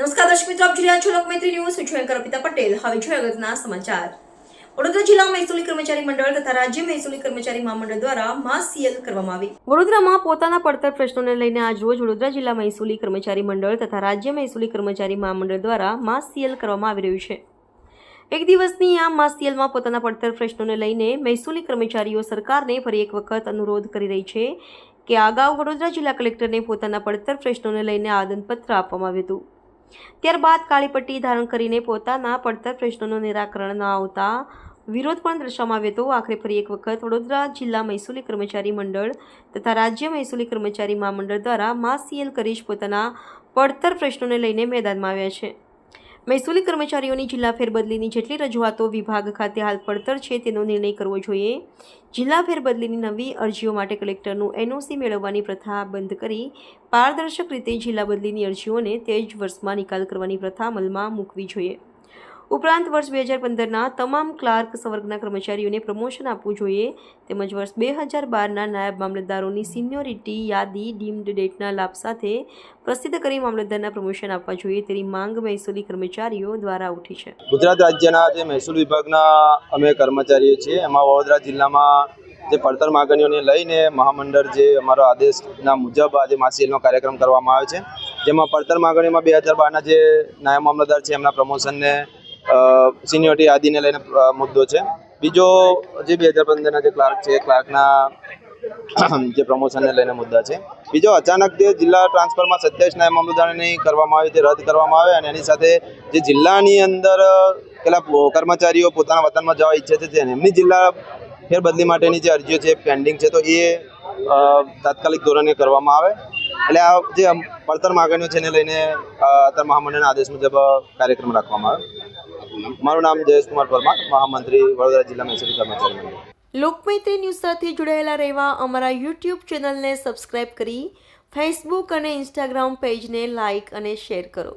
નમસ્કાર દર્શક મિત્રો, આપ જોઈ છો લોકમૈત્રી ન્યૂઝ. હું છું અર્પિતા પટેલ. હવે જોઈએ અગત્યના સમાચાર. વડોદરા જિલ્લા મહેસૂલી કર્મચારી મંડળ તથા રાજ્ય મહેસૂલી કર્મચારી મહામંડળ દ્વારા માસ સીએલ કરવામાં આવી. વડોદરામાં પોતાના પડતર પ્રશ્નોને લઈને આજ રોજ વડોદરા જિલ્લા મહેસૂલી કર્મચારી મંડળ તથા રાજ્ય મહેસૂલી કર્મચારી મહામંડળ દ્વારા માસ સીએલ કરવામાં આવી રહ્યું છે. એક દિવસની આ માસિયલમાં પોતાના પડતર પ્રશ્નોને લઈને મહેસૂલી કર્મચારીઓ સરકારને ફરી એક વખત અનુરોધ કરી રહી છે કે અગાઉ વડોદરા જિલ્લા કલેક્ટરને પોતાના પડતર પ્રશ્નોને લઈને આદનપત્ર આપવામાં આવ્યું હતું. ત્યારબાદ કાળી પટ્ટી ધારણ કરીને પોતાના પડતર પ્રશ્નોનું નિરાકરણ ન આવતા વિરોધ પણ દર્શાવવામાં આવ્યો હતો. આખરે ફરી એક વખત વડોદરા જિલ્લા મહેસૂલી કર્મચારી મંડળ તથા રાજ્ય મહેસૂલી કર્મચારી મહામંડળ દ્વારા માસીએલ કરીશ પોતાના પડતર પ્રશ્નોને લઈને મેદાનમાં આવ્યા છે. મહેસૂલી કર્મચારીઓની જિલ્લા ફેરબદલીની જેટલી રજૂઆતો વિભાગ ખાતે હાલ પડતર છે તેનો નિર્ણય કરવો જોઈએ. જિલ્લા ફેરબદલીની નવી અરજીઓ માટે કલેક્ટરનું એનઓસી મેળવવાની પ્રથા બંધ કરી પારદર્શક રીતે જિલ્લા બદલીની અરજીઓને તે જ વર્ષમાં નિકાલ કરવાની પ્રથા અમલમાં મૂકવી જોઈએ. ઉપરાંત વર્ષ બે હજાર પંદરના તમામ ક્લાર્ક સંવર્ગના કર્મચારીઓને પ્રમોશન આપવું જોઈએ તેમજ વર્ષ બે હજાર બારના નાયબ મામલતદારોની સિનિયોરિટી યાદી, ડીમ્ડ ડેટના લાભ સાથે પ્રસિદ્ધ કરી મામલતદારના પ્રમોશન આપવા જોઈએ તેની માંગ મહેસૂલી કર્મચારીઓ દ્વારા ઉઠી છે. ગુજરાત રાજ્યના જે મહેસૂલ વિભાગના અમે કર્મચારીઓ છીએ, એમાં વડોદરા જિલ્લામાં જે પડતર માગણીઓને લઈને મહામંડળ જે અમારો આદેશના મુજબ આજે માસીએલનો કાર્યક્રમ કરવામાં આવે છે, જેમાં પડતર માગણીઓમાં બે હજાર બારના જે નાયબ મામલતદાર છે, એમના પ્રમોશનને સિનિયોરિટી યાદીને લઈને મુદ્દો છે. બીજો જે બે હજાર પંદરના જે ક્લાર્ક છે ક્લાર્કના જે પ્રમોશનને લઈને મુદ્દા છે. બીજો અચાનક જે જિલ્લા ટ્રાન્સફરમાં સત્યાવીસ નાયબ મામલતદારની કરવામાં આવી તે રદ કરવામાં આવે અને એની સાથે જે જિલ્લાની અંદર પેલા કર્મચારીઓ પોતાના વતનમાં જવા ઈચ્છે છે તેને એમની જિલ્લા ફેરબદલી માટેની જે અરજીઓ છે પેન્ડિંગ છે, તો એ તાત્કાલિક ધોરણે કરવામાં આવે. એટલે આ જે પડતર માગણીઓ છે, એને લઈને અત્યારે મહામંડળના આદેશ મુજબ કાર્યક્રમ રાખવામાં આવે. મારું નામ જયેશકુમાર પરમાર, મહામંત્રી વડોદરા જિલ્લા મહેસૂલી કર્મચારી લોકમૈત્રી ન્યૂઝ સાથે જોડાયેલા રહેવા અમારા યુટ્યુબ ચેનલને સબસ્ક્રાઇબ કરી, ફેસબુક અને ઇન્સ્ટાગ્રામ પેજને લાઇક અને શેર કરો.